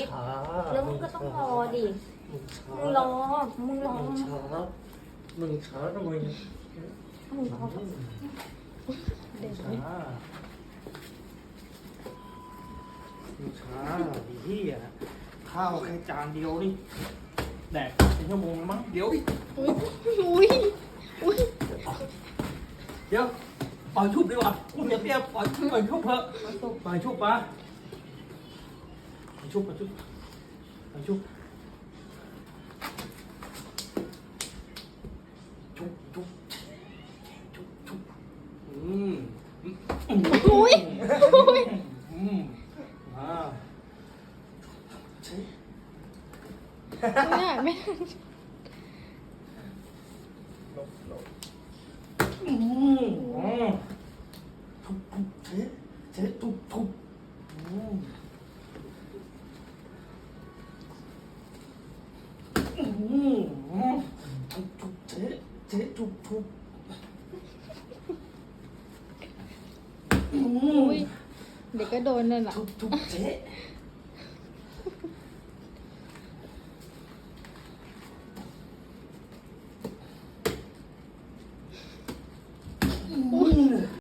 นี้ช้าแล้วมึงก็ต้องรอดิมึงช้ามึงรอ มึงรอ มึงช้ามึงช้าทำไมมึงรอมึงช้ามึงช้าไอ้เหี้ยข้าวแค่จานเดียวนี่แดกเป็นชั่วโมงแล้วมั้ง เดี๋ยวดิอุ้ยอุ้ยอุ้ยเดี๋ยวปล่อยชุบดีกว่ากูเดี๋ยวเตี้ยปล่อยปล่อยชุบเถอะปล่อยชุบปะปล่อย ชุบปล่อยชุบปล่อยชุบชุบชุบชุบชุบอืมอุ้ยอุ้ยอืมอ่าเช็ดเนี่ยไม่หลบหลบอืมอ๋อทุบทุบเช็ดเช็ดทุบทุบอืมอืมอ๋อทุบทุบเช็ดเช็ดทุบทุบอืม เด็กก็โดนนั่นแหละ ทุบทุบเจ๊